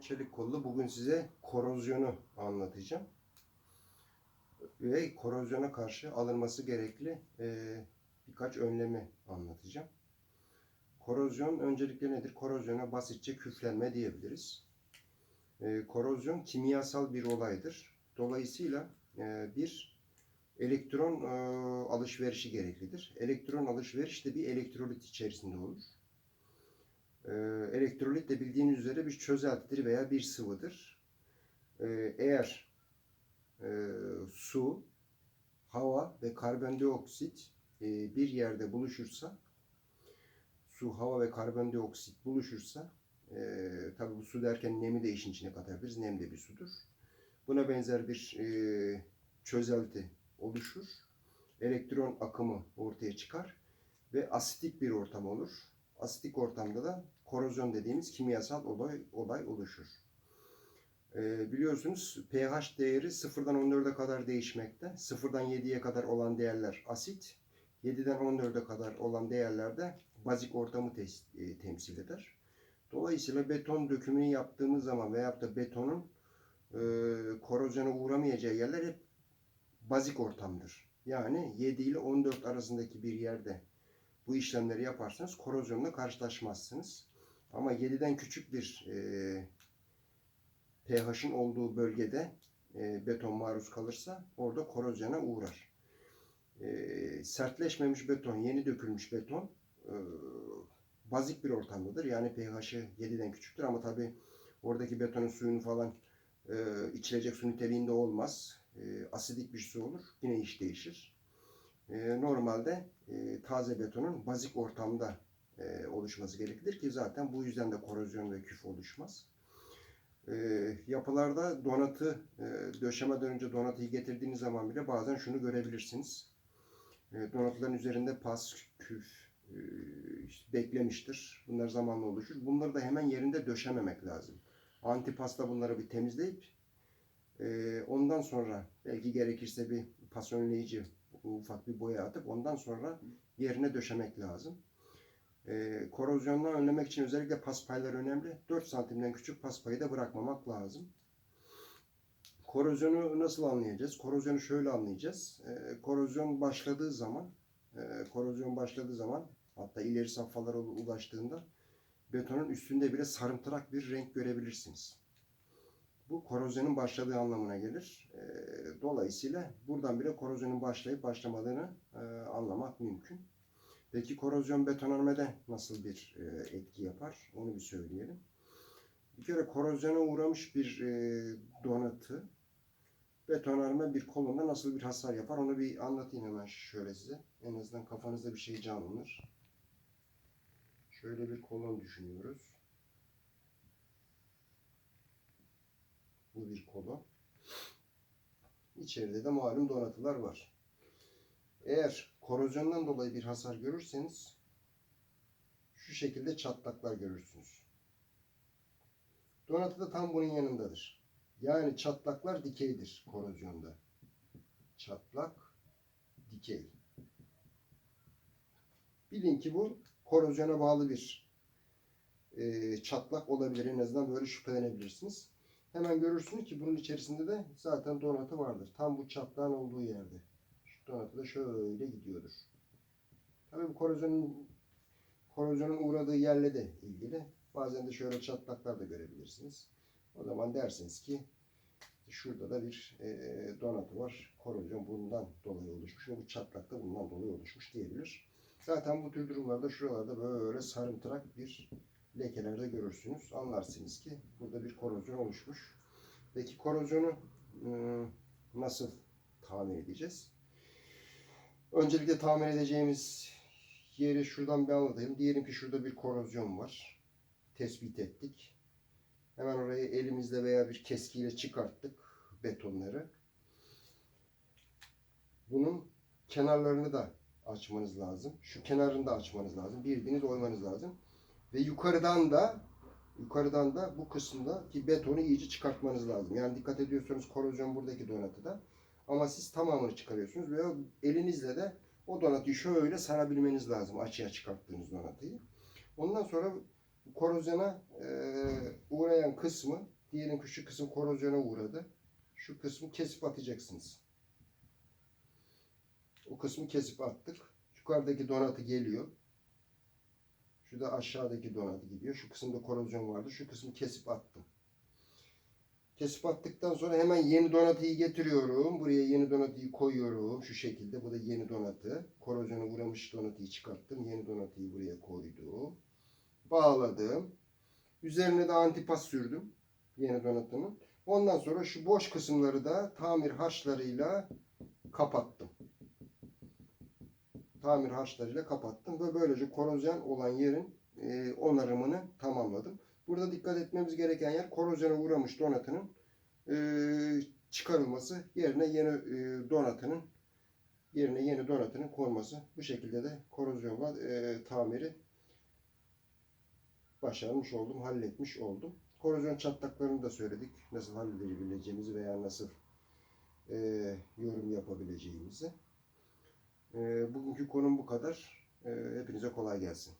Çelik kollu bugün size korozyonu anlatacağım. Ve korozyona karşı alınması gerekli e, birkaç önlemi anlatacağım. Korozyon öncelikle nedir? Korozyona basitçe küflenme diyebiliriz. E, korozyon kimyasal bir olaydır. Dolayısıyla e, bir elektron e, alışverişi gereklidir. Elektron alışveriş de bir elektrolit içerisinde olur. Ee, elektrolit de bildiğiniz üzere bir çözeltidir veya bir sıvıdır. Ee, eğer e, su, hava ve karbondioksit e, bir yerde buluşursa, su, hava ve karbondioksit buluşursa, e, tabi bu su derken nemi de işin içine katabiliriz. Nem de bir sudur. Buna benzer bir e, çözelti oluşur. Elektron akımı ortaya çıkar ve asitik bir ortam olur. Asitik ortamda da korozyon dediğimiz kimyasal olay, olay oluşur. Ee, biliyorsunuz pH değeri 0'dan 14'e kadar değişmekte. 0'dan 7'ye kadar olan değerler asit, 7'den 14'e kadar olan değerler de bazik ortamı tes- e, temsil eder. Dolayısıyla beton dökümünü yaptığımız zaman veyahut da betonun e, korozyona uğramayacağı yerler hep bazik ortamdır. Yani 7 ile 14 arasındaki bir yerde bu işlemleri yaparsanız korozyonla karşılaşmazsınız. Ama 7'den küçük bir e, pH'in olduğu bölgede e, beton maruz kalırsa orada korozyona uğrar. E, sertleşmemiş beton, yeni dökülmüş beton e, bazik bir ortamdadır. Yani pH'i 7'den küçüktür ama tabi oradaki betonun suyunu falan e, içilecek su niteliğinde olmaz. E, asidik bir su olur. Yine iş değişir. E, normalde e, taze betonun bazik ortamda oluşması gereklidir ki zaten bu yüzden de korozyon ve küf oluşmaz. E, yapılarda donatı e, döşemeden önce donatıyı getirdiğiniz zaman bile bazen şunu görebilirsiniz. E, donatıların üzerinde pas, küf e, işte beklemiştir. Bunlar zamanla oluşur. Bunları da hemen yerinde döşememek lazım. Antipasta bunları bir temizleyip e, ondan sonra belki gerekirse bir pasonleyici ufak bir boya atıp ondan sonra yerine döşemek lazım. E, korozyondan önlemek için özellikle paspaylar önemli. 4 santimden küçük paspayı da bırakmamak lazım. Korozyonu nasıl anlayacağız? Korozyonu şöyle anlayacağız. E, korozyon başladığı zaman e, korozyon başladığı zaman hatta ileri safhalara ulaştığında betonun üstünde bile sarımtırak bir renk görebilirsiniz. Bu korozyonun başladığı anlamına gelir. E, dolayısıyla buradan bile korozyonun başlayıp başlamadığını e, anlamak mümkün. Peki korozyon betonarmede nasıl bir e, etki yapar? Onu bir söyleyelim. Bir kere korozyona uğramış bir e, donatı betonarme bir kolunda nasıl bir hasar yapar? Onu bir anlatayım hemen şöyle size. En azından kafanızda bir şey canlanır. Şöyle bir kolon düşünüyoruz. Bu bir kolon. İçeride de malum donatılar var. Eğer korozyondan dolayı bir hasar görürseniz şu şekilde çatlaklar görürsünüz. Donatı da tam bunun yanındadır. Yani çatlaklar dikeydir korozyonda. Çatlak, dikey. Bilin ki bu korozyona bağlı bir e, çatlak olabilir. En azından böyle şüphelenebilirsiniz. Hemen görürsünüz ki bunun içerisinde de zaten donatı vardır. Tam bu çatlağın olduğu yerde. Donatı da şöyle gidiyordur. Tabii bu korozyonun korozyonun uğradığı yerle de ilgili. Bazen de şöyle çatlaklar da görebilirsiniz. O zaman dersiniz ki şurada da bir e, donatı var. Korozyon bundan dolayı oluşmuş. Ve bu çatlak da bundan dolayı oluşmuş diyebilir. Zaten bu tür durumlarda şuralarda böyle sarımtırak bir lekelerde görürsünüz. Anlarsınız ki burada bir korozyon oluşmuş. Peki korozyonu e, nasıl tamir edeceğiz? Öncelikle tamir edeceğimiz yeri şuradan bir anlatayım. Diyelim ki şurada bir korozyon var. Tespit ettik. Hemen orayı elimizle veya bir keskiyle çıkarttık betonları. Bunun kenarlarını da açmanız lazım. Şu kenarını da açmanız lazım. Bildiğiniz oymanız lazım. Ve yukarıdan da yukarıdan da bu kısımdaki betonu iyice çıkartmanız lazım. Yani dikkat ediyorsanız korozyon buradaki donatıda. Ama siz tamamını çıkarıyorsunuz ve o elinizle de o donatıyı şöyle sarabilmeniz lazım açığa çıkarttığınız donatıyı. Ondan sonra Korozyona e, uğrayan kısmı, diyelim ki şu kısım korozyona uğradı. Şu kısmı kesip atacaksınız. O kısmı kesip attık. Yukarıdaki donatı geliyor. Şu da aşağıdaki donatı gidiyor. Şu kısımda korozyon vardı. Şu kısmı kesip attım. Kesip attıktan sonra hemen yeni donatıyı getiriyorum. Buraya yeni donatıyı koyuyorum. Şu şekilde. Bu da yeni donatı. Korozyona uğramış donatıyı çıkarttım. Yeni donatıyı buraya koydum. Bağladım. Üzerine de antipas sürdüm. Yeni donatının. Ondan sonra şu boş kısımları da tamir haşlarıyla kapattım. Tamir haşlarıyla kapattım ve böylece korozyon olan yerin e, onarımını tamamladım. Burada dikkat etmemiz gereken yer korozyona uğramış donatının e, çıkarılması yerine yeni e, donatının yerine yeni donatının konması. Bu şekilde de korozyonla e, tamiri başarmış oldum, halletmiş oldum. Korozyon çatlaklarını da söyledik. Nasıl halledebileceğimizi veya nasıl e, yorum yapabileceğimizi. E, bugünkü konum bu kadar. E, hepinize kolay gelsin.